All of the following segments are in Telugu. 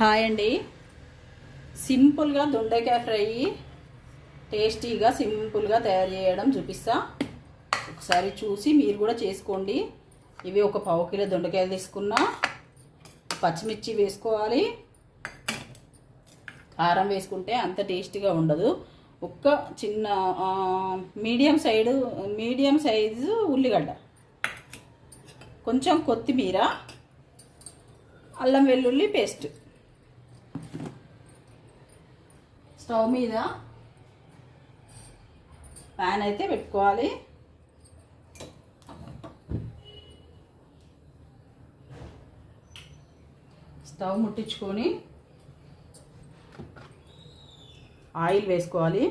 హాయ్ అండి. సింపుల్గా దొండకాయ ఫ్రై టేస్టీగా సింపుల్గా తయారు చేయడం చూపిస్తా. ఒకసారి చూసి మీరు కూడా చేసుకోండి. ఇవి ఒక పావు కిలో దొండకాయలు తీసుకున్నా. పచ్చిమిర్చి వేసుకోవాలి. కారం వేసుకుంటే అంత టేస్టీగా ఉండదు. ఒక్క చిన్న మీడియం సైడు మీడియం సైజు ఉల్లిగడ్డ. కొంచెం కొత్తిమీర అల్లం వెల్లుల్లి పేస్ట్. స్టవ్ మీద ప్యాన్ అయితే పెట్టుకోవాలి. స్టవ్ ముట్టించుకొని ఆయిల్ వేసుకోవాలి.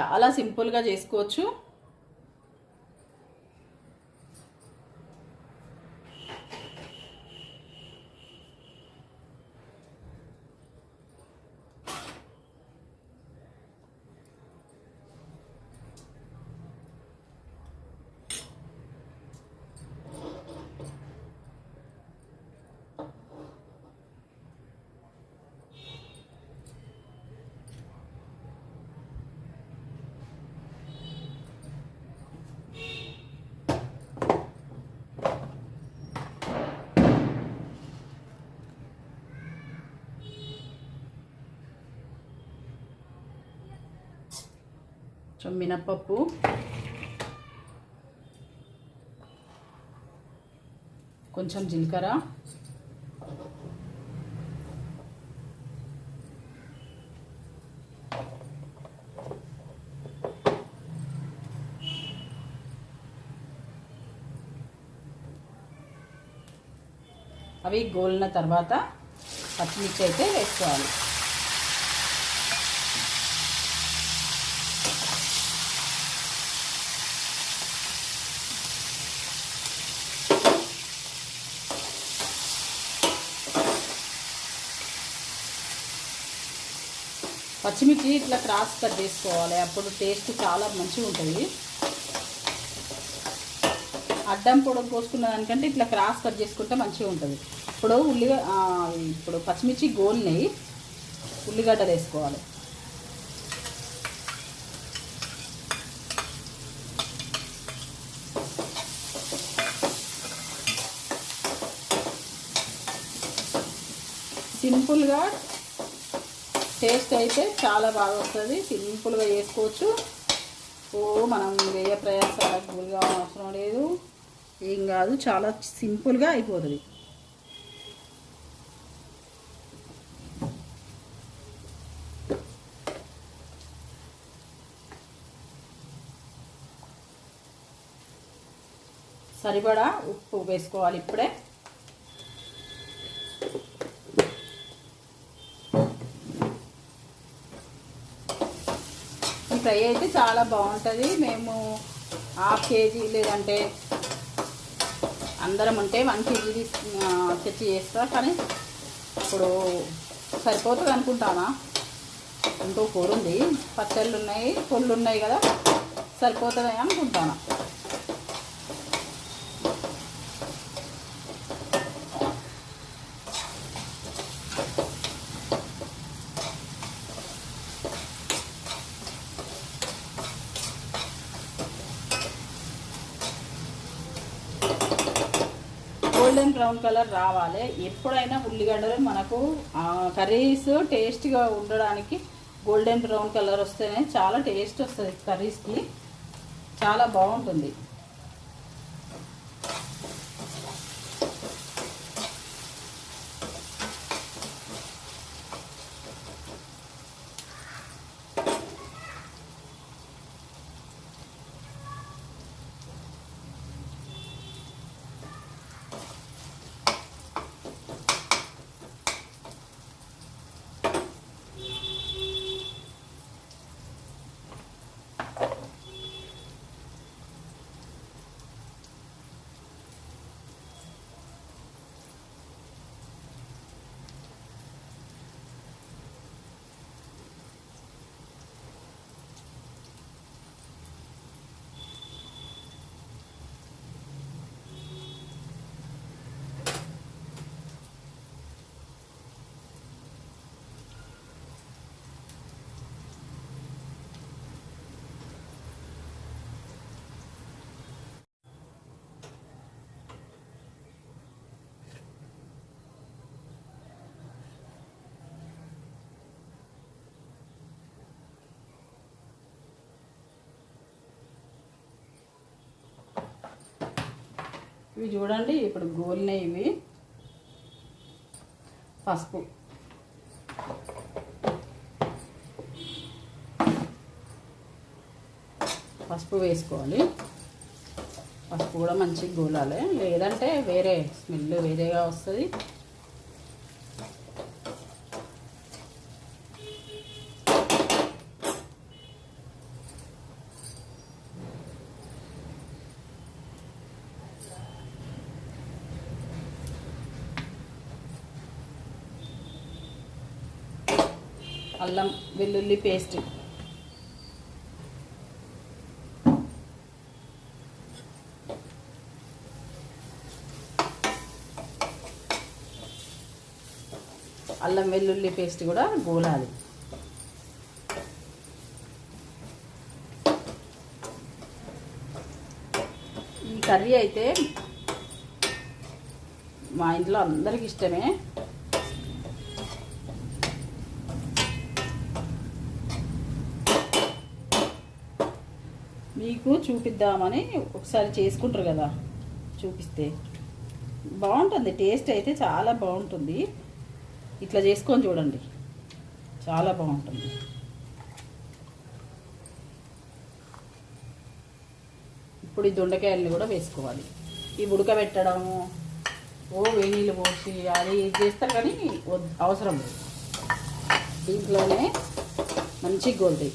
చాలా సింపుల్గా చేసుకోవచ్చు. కొంచెం మినప్పప్పు కొంచెం జీలకర్ర. అవి గోలిన తర్వాత పచ్చిమిర్చి అయితే వేసుకోవాలి. పచ్చిమిర్చి ఇట్లా క్రాస్ కట్ చేసుకోవాలి. అప్పుడు టేస్ట్ చాలా మంచిగా ఉంటుంది. అడ్డం పొడవు కోసుకున్న దానికంటే ఇట్లా క్రాస్ కట్ చేసుకుంటే మంచిగా ఉంటుంది. ఇప్పుడు ఉల్లిగడ్డ ఇప్పుడు పచ్చిమిర్చి గోల్ని ఉల్లిగడ్డలు వేసుకోవాలి. సింపుల్గా టేస్ట్ అయితే చాలా బాగా వస్తుంది. సింపుల్గా చేసుకోవచ్చు. ఓ మనం వేయ ప్రయాసాలకు అవసరం లేదు. ఏం కాదు చాలా సింపుల్గా అయిపోతుంది. సరిపడా ఉప్పు వేసుకోవాలి ఇప్పుడే. ఫ్రై అయితే చాలా బాగుంటుంది. మేము హాఫ్ కేజీ లేదంటే అందరం ఉంటే వన్ కేజీ తీసు తెచ్చి చేస్తా. కానీ ఇప్పుడు సరిపోతుంది అనుకుంటానా? ఇంకో కూర ఉంది. పచ్చళ్ళు ఉన్నాయి పొళ్ళు ఉన్నాయి కదా. సరిపోతుంది అనుకుంటాను? గోల్డెన్ బ్రౌన్ కలర్ రావాలి. ఎప్పుడైనా ఉల్లిగడ్డలు మనకు కర్రీస్ టేస్ట్గా ఉండడానికి గోల్డెన్ బ్రౌన్ కలర్ వస్తేనే చాలా టేస్ట్ వస్తుంది కర్రీస్కి. చాలా బాగుంటుంది. ఇవి చూడండి ఇప్పుడు గోల్నే ఇవి. పసుపు. పసుపు వేసుకోవాలి. పసుపు కూడా మంచిగా గోలాలి. లేదంటే వేరే స్మెల్ వేరేగా వస్తుంది. అల్లం వెల్లుల్లి పేస్ట్. అల్లం వెల్లుల్లి పేస్ట్ కూడా గోలాలి. ఈ కర్రీ అయితే మా ఇంట్లో అందరికి ఇష్టమే. మీకు చూపిద్దామని ఒకసారి చేసుకుంటారు కదా చూపిస్తే. బాగుంటుంది టేస్ట్ అయితే చాలా బాగుంటుంది. ఇట్లా చేసుకొని చూడండి. చాలా బాగుంటుంది. ఇప్పుడు ఈ దొండకాయల్ని కూడా వేసుకోవాలి. ఈ ఉడకబెట్టడము ఓ వేణీలు పోసి అది చేస్తారు కానీ అవసరం లేదు. దీంట్లోనే మంచి గోల్తాయి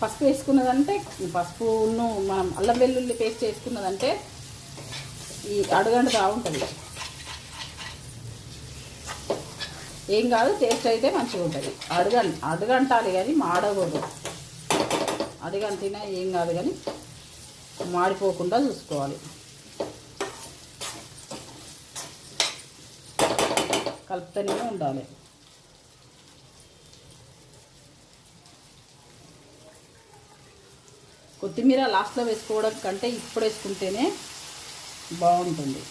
పసుపు వేసుకున్నదంటే పసుపును మనం అల్లం వెల్లుల్లి పేస్ట్ వేసుకున్నదంటే ఈ అడుగంట బాగుంటుంది. ఏం కాదు టేస్ట్ అయితే మంచిగా ఉంటుంది. అడుగ అడుగంటాలి కానీ మాడకూడదు. అడుగంటినా ఏం కాదు కానీ మాడిపోకుండా చూసుకోవాలి. కలుపుతూనే ఉండాలి. కొత్తిమీర లాస్ట్లో వేసుకోవడం కంటే ఇప్పుడు వేసుకుంటేనే బాగుంటుంది.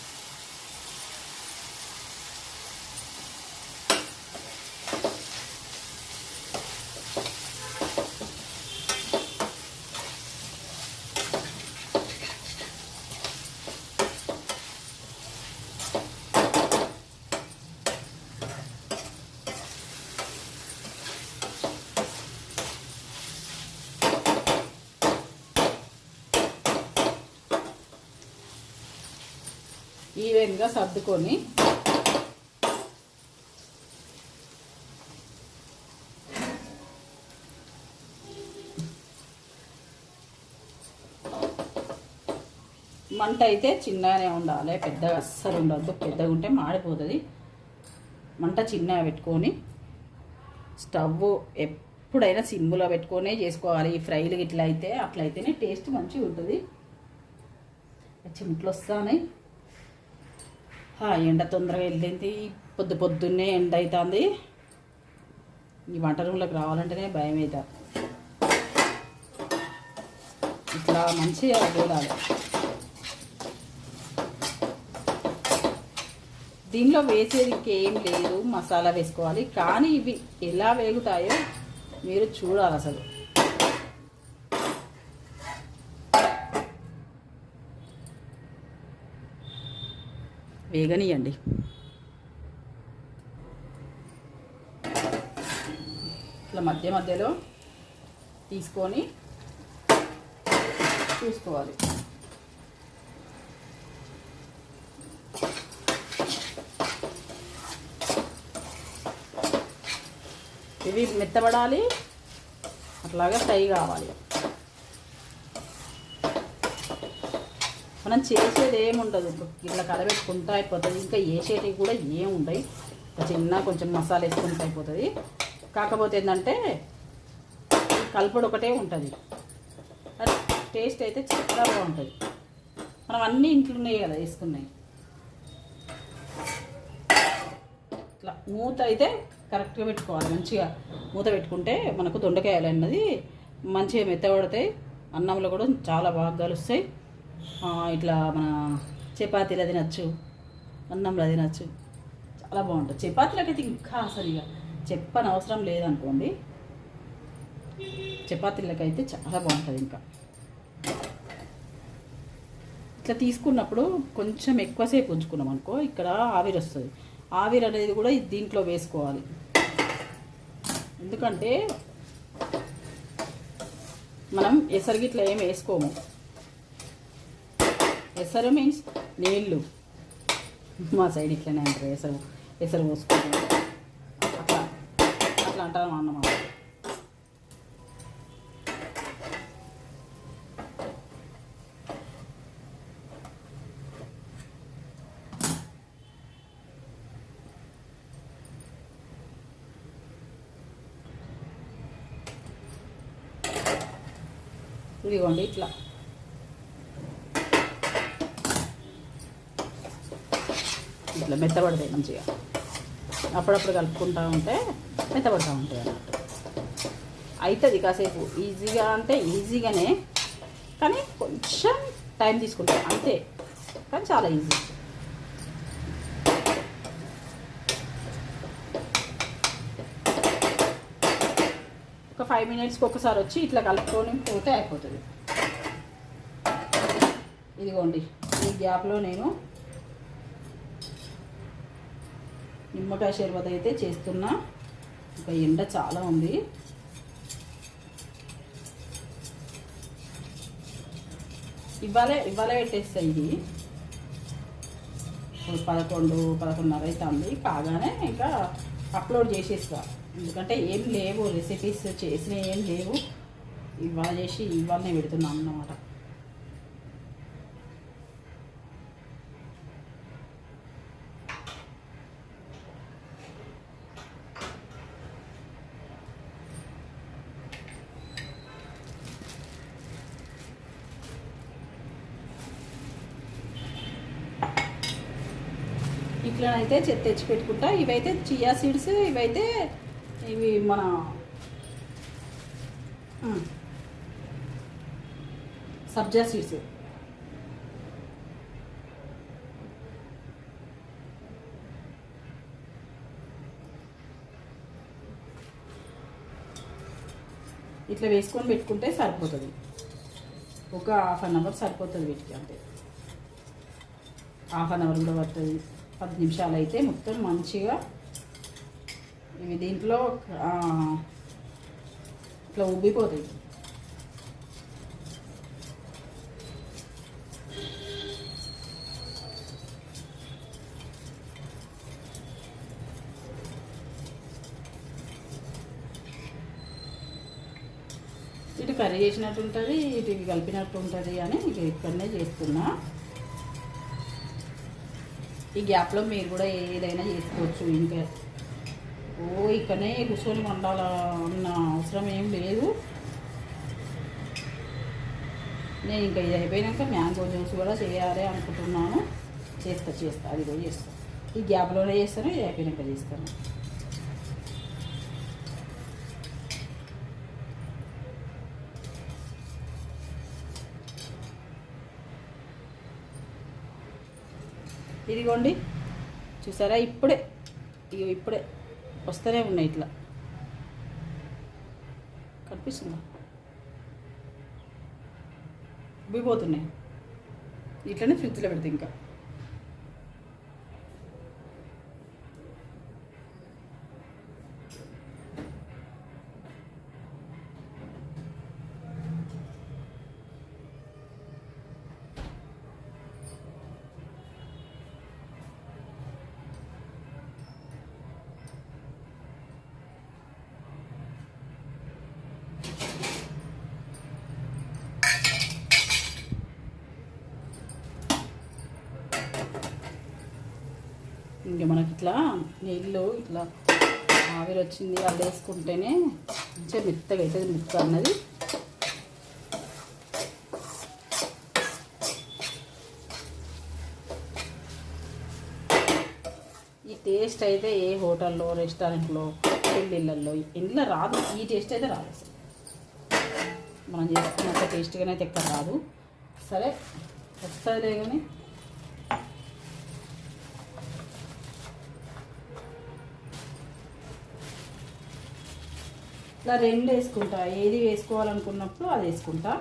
పట్టుకొని మంట అయితే చిన్నగానే ఉండాలి పెద్దగా అస్సలు ఉండద్దు. పెద్దగా ఉంటే మాడిపోతుంది. మంట చిన్నగా పెట్టుకొని స్టవ్ ఎప్పుడైనా సిమ్లో పెట్టుకొనే చేసుకోవాలి. ఈ ఫ్రైలు ఇట్లా అయితే అట్లయితేనే టేస్ట్ మంచిగా ఉంటుంది చిమ్ట్లు వస్తాయి ఎండ తొందరగా వెళ్ళింది. పొద్దు పొద్దున్నే ఎండ అవుతుంది ఈ వంట రూమ్లోకి రావాలంటేనే భయం అవుతుంది ఇట్లా మంచిగా చూడాలి. దీనిలో వేసేది ఇంకేం లేదు. మసాలా వేసుకోవాలి. కానీ ఇవి ఎలా వేగుతాయో మీరు చూడాలి అసలు. వేగనియండి ఇట్లా మధ్య మధ్యలో తీసుకొని చూసుకోవాలి. ఇవి మెత్తబడాలి అట్లాగా ఫ్రై కావాలి. మనం చేసేది ఏముండదు. ఇట్లా కలబెట్టుకుంటూ అయిపోతుంది. ఇంకా వేసేటివి కూడా ఏముండవు చిన్న కొంచెం మసాలా వేసుకుంటే అయిపోతుంది. కాకపోతే ఏంటంటే కలపడు ఒకటే ఉంటుంది. అది టేస్ట్ అయితే చాలా బాగుంటుంది. మనం అన్నీ ఇంట్లో ఉన్నాయి కదా వేసుకున్నాయి ఇట్లా మూత అయితే కరెక్ట్గా పెట్టుకోవాలి. మంచిగా మూత పెట్టుకుంటే మనకు దొండకాయలు అన్నది మంచిగా మెత్తబడతాయి. అన్నంలో కూడా చాలా బాగా కలుస్తాయి. ఇట్లా మన చపాతీలు తినచ్చు అన్నంలో తినచ్చు. చాలా బాగుంటుంది. చపాతీలకైతే ఇంకా అసలు ఇక చెప్పని అవసరం లేదనుకోండి. చపాతీలకైతే చాలా బాగుంటుంది ఇంకా. ఇట్లా తీసుకున్నప్పుడు కొంచెం ఎక్కువసేపు ఉంచుకున్నాం అనుకో ఇక్కడ ఆవిరి వస్తుంది. ఆవిరి అనేది కూడా దీంట్లో వేసుకోవాలి. ఎందుకంటే మనం ఎసరిగిట్లా ఏమి ఏం వేసుకోము. ఎసరు మీన్స్ నీళ్ళు మా సైడ్ ఇట్లనే అంటారు ఎసరు. ఎసరు పోసుకుంటాం అట్లా అట్లా అంటారు అన్నమాట ఇదిగోండి ఇట్లా. ఇట్లా మెత్తబడతాయి మంచిగా. అప్పుడప్పుడు కలుపుకుంటూ ఉంటే మెత్తబడుతూ ఉంటాయి అన్నట్టు అవుతుంది కాసేపు. ఈజీగా అంటే ఈజీగానే కానీ కొంచెం టైం తీసుకుంటాం. అంతే. కానీ చాలా ఈజీ. ఒక ఫైవ్ మినిట్స్కి ఒకసారి వచ్చి ఇట్లా కలుపుకొని పోతే అయిపోతుంది. ఇదిగోండి ఈ గ్యాప్లో నేను నిమ్మకాయ షర్బత్ అయితే చేస్తున్నా. ఇంకా ఎండ చాలా ఉంది. ఇవాళే ఇవాళే పెట్టేస్తాయి ఇది. పదకొండు పదకొండున్నర అవుతుంది కాగానే ఇంకా అప్లోడ్ చేసేస్తా. ఎందుకంటే ఏం లేవు రెసిపీస్ చేసినవి ఏం లేవు. ఇవాళ చేసి ఇవాళనే పెడుతున్నాను అన్నమాట. ఇట్లనైతే చెత్త తెచ్చి పెట్టుకుంటా ఇవైతే చియా సీడ్స్ ఇవైతే ఇవి మన సబ్జా సీడ్స్. ఇట్లా వేసుకొని పెట్టుకుంటే సరిపోతుంది. ఒక హాఫ్ అన్ అవర్ సరిపోతుంది వీటికి అంతే. హాఫ్ అన్ అవర్ కూడా పడుతుంది. పది నిమిషాలు అయితే మొత్తం మంచిగా ఇవి దీంట్లో ఇట్లా ఉబ్బిపోతాయి. ఇటు కర్రీ చేసినట్టు ఉంటుంది ఇటు కలిపినట్టు ఉంటుంది అని ఇక ఇక్కడనే చేస్తున్నా. ఈ గ్యాప్లో మీరు కూడా ఏదైనా చేసుకోవచ్చు ఇంకా ఓ ఇక్కడనే కూర్చొని వండాల అవసరం ఏం లేదు. నేను ఇంకా ఇది అయిపోయినాక మ్యాంగో జ్యూస్ కూడా చేయాలి అనుకుంటున్నాను. చేస్తా చేస్తా. అది కూడా చేస్తాను ఈ గ్యాప్లోనే చేస్తాను ఇది అయిపోయినాక చేస్తాను. ఇదిగోండి. చూసారా? ఇప్పుడే. ఇగో ఇప్పుడే. వస్తూనే ఉన్నాయి ఇట్లా. కనిపిస్తుందా? ఉబ్బిపోతున్నాయి. ఇట్లనే ఫ్రిడ్జ్లో పెడితే ఇంకా. ఇట్లా నీళ్ళు ఇట్లా ఆవిరి వచ్చింది అది వేసుకుంటేనే మంచిగా మెత్తగా అవుతుంది ముక్క అన్నది. ఈ టేస్ట్ అయితే ఏ హోటల్లో రెస్టారెంట్లో పెళ్ళిళ్ళల్లో ఇంట్లో రాదు. ఈ టేస్ట్ అయితే రాదు అసలు. మనం చేసుకున్నంత టేస్ట్గానే అయితే ఎక్కడ రాదు. సరే వస్తుందిలే కానీ ఇట్లా రెండు వేసుకుంటా. ఏది వేసుకోవాలనుకున్నప్పుడు అది వేసుకుంటా.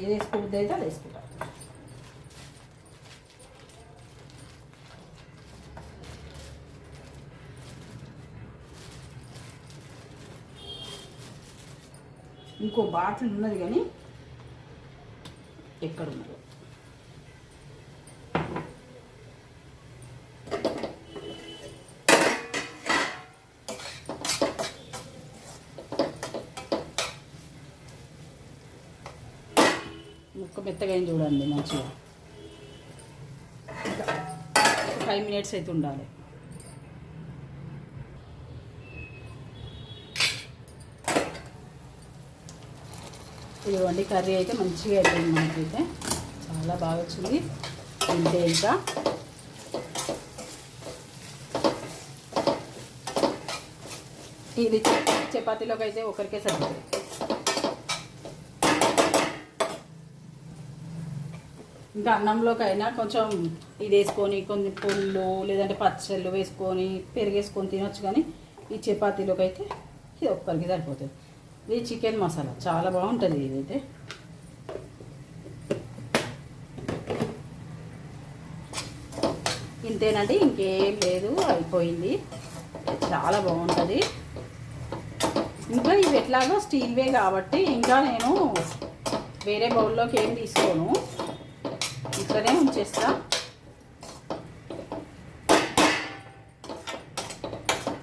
ఏది వేసుకోవద్దు అయితే అది వేసుకుంటా. ఇంకో బాటిల్ ఉన్నది కానీ ఎక్కడ ఒక మెత్తగా అయింది చూడండి మంచిగా. ఫైవ్ మినిట్స్ అయితే ఉండాలి. ఇదిగోండి కర్రీ అయితే మంచిగా అయిపోయింది మనకైతే చాలా బాగా వచ్చింది. తింటే ఇంకా. ఇది చపాతీలోకి అయితే ఒకరికే సరిపోతుంది. ఇంకా అన్నంలోకైనా కొంచెం ఇది వేసుకొని కొన్ని పుళ్ళు లేదంటే పచ్చళ్ళు వేసుకొని పెరిగేసుకొని తినొచ్చు కానీ ఈ చపాతీలోకి అయితే ఇది ఒక్కరికి సరిపోతుంది. ఇది చికెన్ మసాలా. చాలా బాగుంటుంది ఇదైతే. ఇంతేనండి ఇంకేం లేదు అయిపోయింది. చాలా బాగుంటుంది. ఇంకా ఇవి ఎట్లాగో స్టీల్వే కాబట్టి ఇంకా నేను వేరే బౌల్లోకి ఏం తీసుకోను. ఇట్లనే ఉంచేస్తా.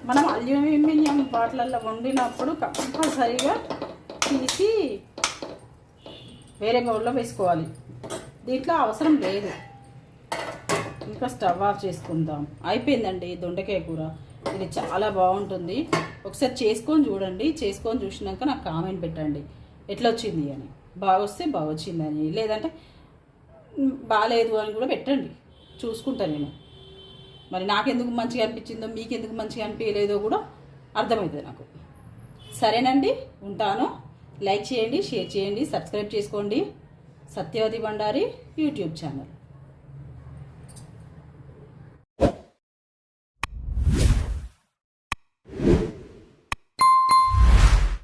మనం అల్యూమినియం బాటిలల్లో వండినప్పుడు కంపల్సరీగా తీసి వేరే బౌల్లో వేసుకోవాలి. దీంట్లో అవసరం లేదు. ఇంకా స్టవ్ ఆఫ్ చేసుకుందాం. అయిపోయిందండి దొండకాయ కూర. ఇది చాలా బాగుంటుంది. ఒకసారి చేసుకొని చూడండి. చేసుకొని చూసినాక నాకు కామెంట్ పెట్టండి. ఎట్లా వచ్చింది అని. బాగా వస్తే బాగా వచ్చిందని లేదంటే బాగాలేదు అని కూడా పెట్టండి. చూసుకుంటాను నేను. మరి నాకెందుకు మంచిగా అనిపించిందో మీకు ఎందుకు మంచిగా అనిపించలేదో కూడా అర్థమవుతుంది నాకు. సరేనండి ఉంటాను. లైక్ చేయండి షేర్ చేయండి సబ్స్క్రైబ్ చేసుకోండి. Satyavathi Bandari YouTube channel.